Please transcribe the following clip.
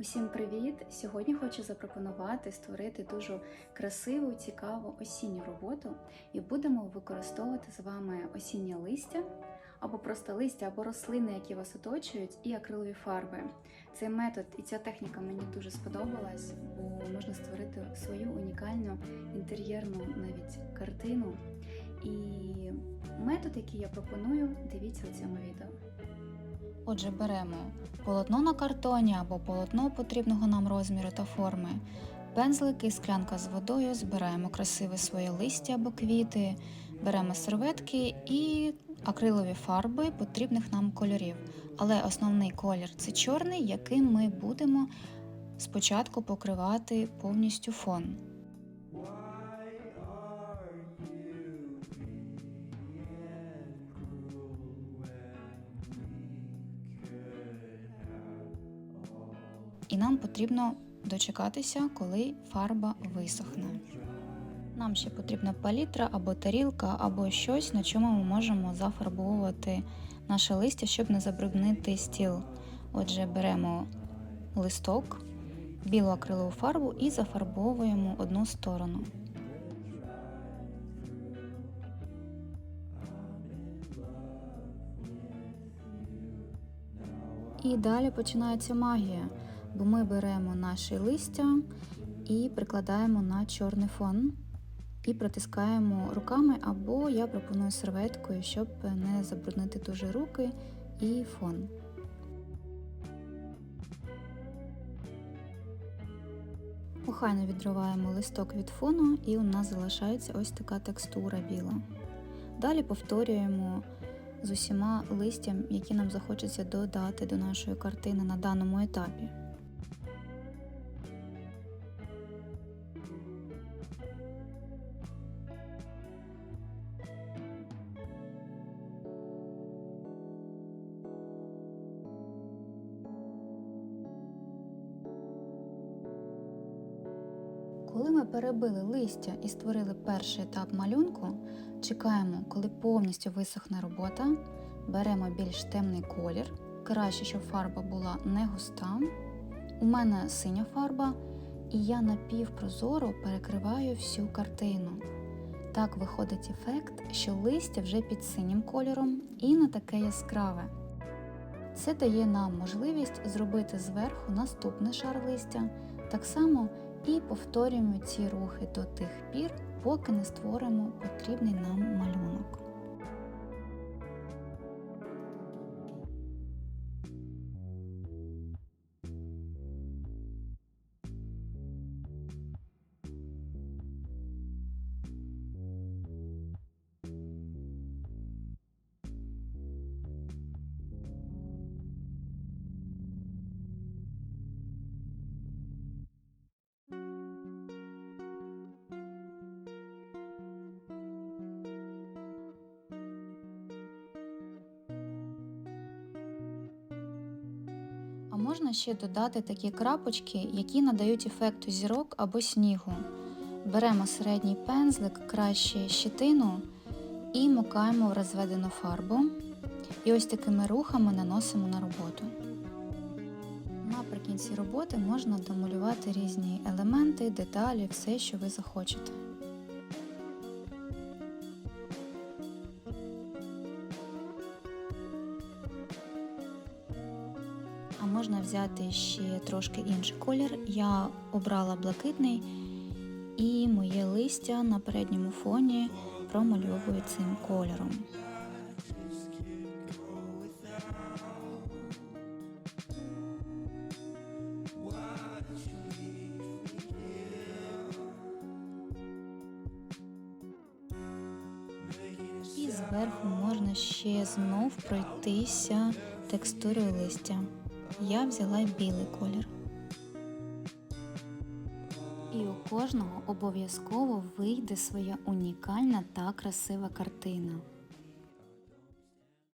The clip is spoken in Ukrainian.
Усім привіт! Сьогодні хочу запропонувати створити дуже красиву, цікаву осінню роботу, і будемо використовувати з вами осіннє листя, або просто листя, або рослини, які вас оточують, і акрилові фарби. Цей метод і ця техніка мені дуже сподобалась, бо можна створити свою унікальну інтер'єрну навіть картину. І метод, який я пропоную, дивіться у цьому відео. Отже, беремо полотно на картоні або полотно потрібного нам розміру та форми, пензлики, склянка з водою, збираємо красиве своє листя або квіти, беремо серветки і акрилові фарби потрібних нам кольорів. Але основний колір це чорний, яким ми будемо спочатку покривати повністю фон. І нам потрібно дочекатися, коли фарба висохне. Нам ще потрібна палітра або тарілка, або щось, на чому ми можемо зафарбовувати наше листя, щоб не забруднити стіл. Отже, беремо листок, білу акрилову фарбу і зафарбовуємо одну сторону. І далі починається магія, бо ми беремо наші листя і прикладаємо на чорний фон і притискаємо руками, або я пропоную серветкою, щоб не забруднити дуже руки і фон. Охайно відриваємо листок від фону, і у нас залишається ось така текстура біла. Далі повторюємо з усіма листям, які нам захочеться додати до нашої картини на даному етапі. Коли ми перебили листя і створили перший етап малюнку, чекаємо, коли повністю висохне робота, беремо більш темний колір, краще, щоб фарба була не густа. У мене синя фарба, і я напівпрозоро перекриваю всю картину. Так виходить ефект, що листя вже під синім кольором і не таке яскраве. Це дає нам можливість зробити зверху наступний шар листя, так само і повторюємо ці рухи до тих пір, поки не створимо потрібний нам малюнок. Можна ще додати такі крапочки, які надають ефекту зірок або снігу. Беремо середній пензлик, краще щетину і мукаємо в розведену фарбу. І ось такими рухами наносимо на роботу. Наприкінці роботи можна домалювати різні елементи, деталі, все, що ви захочете. А можна взяти ще трошки інший колір. Я обрала блакитний, і моє листя на передньому фоні промальовую цим кольором. І зверху можна ще знов пройтися текстурою листя. Я взяла білий колір. І у кожного обов'язково вийде своя унікальна та красива картина.